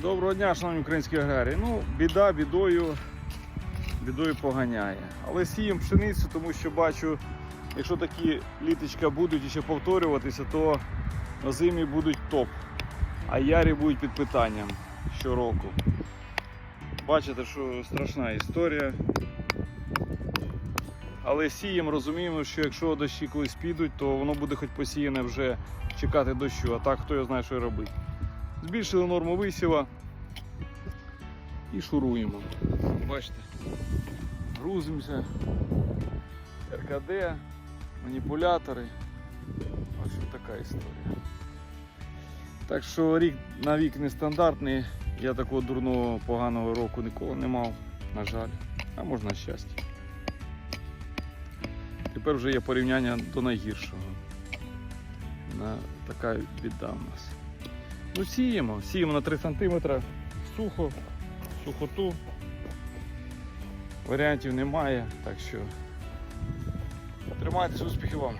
Доброго дня, шановні українські аграрії. Ну, біда бідою, бідою поганяє. Але сіємо пшеницю, тому що бачу, якщо такі літочка будуть ще повторюватися, то на зимі будуть топ. А ярі будуть під питанням щороку. Бачите, що страшна історія. Але сіємо, розуміємо, що якщо дощі колись підуть, то воно буде хоч посіяне вже чекати дощу, а так хто його знає, що й робити. Збільшили норму висіва і шуруємо. Бачите, грузимося, РКД, маніпулятори. Ось така історія. Так що рік на вік нестандартний. Я такого дурного поганого року ніколи не мав, на жаль, а може на щастя. Тепер вже є порівняння до найгіршого. На, така біда в нас. Ну, сіємо, сіємо на 3 см, сухо, сухоту. Варіантів немає, так що тримайтеся, успіхів вам.